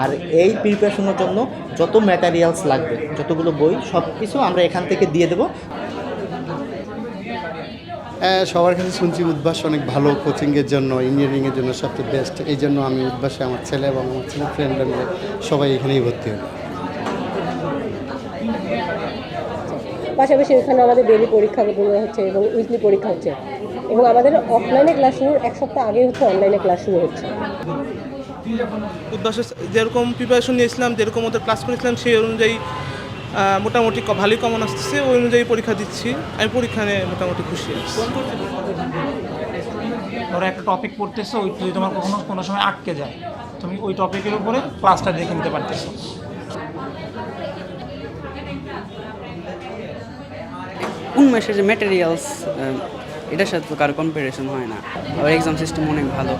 আর এই প্রিপারেশনের জন্য যত ম্যাটেরিয়ালস লাগবে যতগুলো বই সব কিছু আমরা এখান থেকে দিয়ে দেবো। হ্যাঁ সবার কাছে শুনছি উদ্ভাস অনেক ভালো কোচিংয়ের জন্য ইঞ্জিনিয়ারিংয়ের জন্য সবচেয়ে বেস্ট এই জন্য আমি উদ্ভাসে আমার ছেলে এবং আমার ছেলের ফ্রেন্ডরা মিলে সবাই এখানেই ভর্তি হলো পাশাপাশি এখানে আমাদের ডেলি পরীক্ষাগুলো হচ্ছে এবং উইকলি পরীক্ষা হচ্ছে। এবং আমাদের অফলাইনে ক্লাস শুরুর এক সপ্তাহ আগে হচ্ছে অনলাইনে ক্লাস শুরু হচ্ছে। উদ্ভাসে যেরকম প্রিপারেশন নিয়েছিলাম যেরকম ওদের ক্লাস করেছিলাম সেই অনুযায়ী মোটামুটি ভালোই কমন আসতেছে। ওই অনুযায়ী পরীক্ষা দিচ্ছি। আমি পরীক্ষা নিয়ে মোটামুটি খুশি আছি। ধরো একটা টপিক পড়তেছো ওই যদি তোমার কখনো কোনো সময় আটকে যায় তুমি ওই টপিকের উপরে ক্লাসটা দেখে নিতে পারতেছো। উন্মেষের যে ম্যাটেরিয়ালস এটার সাথে তো কারও কম্পারিজন হয় না। আর এক্সাম সিস্টেম অনেক ভালো।